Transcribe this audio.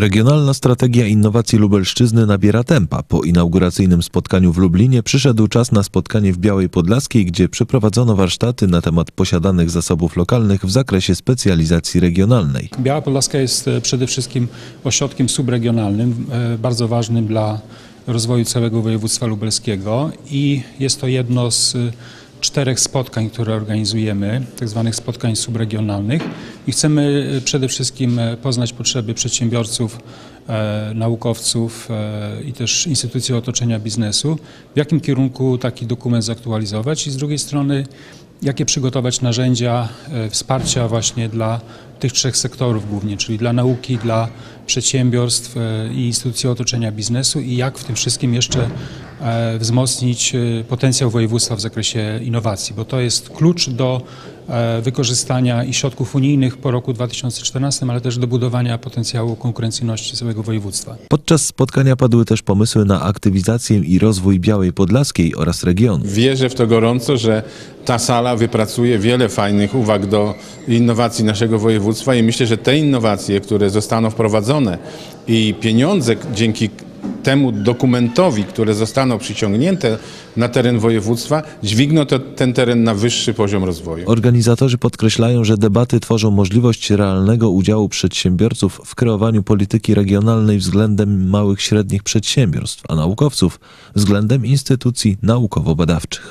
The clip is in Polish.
Regionalna strategia innowacji Lubelszczyzny nabiera tempa. Po inauguracyjnym spotkaniu w Lublinie przyszedł czas na spotkanie w Białej Podlaskiej, gdzie przeprowadzono warsztaty na temat posiadanych zasobów lokalnych w zakresie specjalizacji regionalnej. Biała Podlaska jest e, przede wszystkim ośrodkiem subregionalnym, e, bardzo ważnym dla rozwoju całego województwa lubelskiego i jest to jedno z czterech spotkań, które organizujemy, tak zwanych spotkań subregionalnych. I chcemy e, przede wszystkim e, poznać potrzeby przedsiębiorców, e, naukowców i też instytucji otoczenia biznesu, w jakim kierunku taki dokument zaktualizować? I z drugiej strony jakie przygotować narzędzia wsparcia właśnie dla tych trzech sektorów głównie, czyli dla nauki, dla przedsiębiorstw i instytucji otoczenia biznesu? I jak w tym wszystkim jeszcze wzmocnić e, potencjał województwa w zakresie innowacji, bo to jest klucz do e, wykorzystania i środków unijnych po roku 2014, ale też do budowania potencjału konkurencyjności całego województwa. Podczas spotkania padły też pomysły na aktywizację i rozwój Białej Podlaskiej oraz regionu. Wierzę w to gorąco, że ta sala wypracuje wiele fajnych uwag do innowacji naszego województwa i myślę, że te innowacje, które zostaną wprowadzone i pieniądze dzięki temu dokumentowi, które zostaną przyciągnięte na teren województwa, dźwigną to, ten teren na wyższy poziom rozwoju. Organizatorzy podkreślają, że debaty tworzą możliwość realnego udziału przedsiębiorców w kreowaniu polityki regionalnej względem małych, średnich przedsiębiorstw, a naukowców względem instytucji naukowo-badawczych.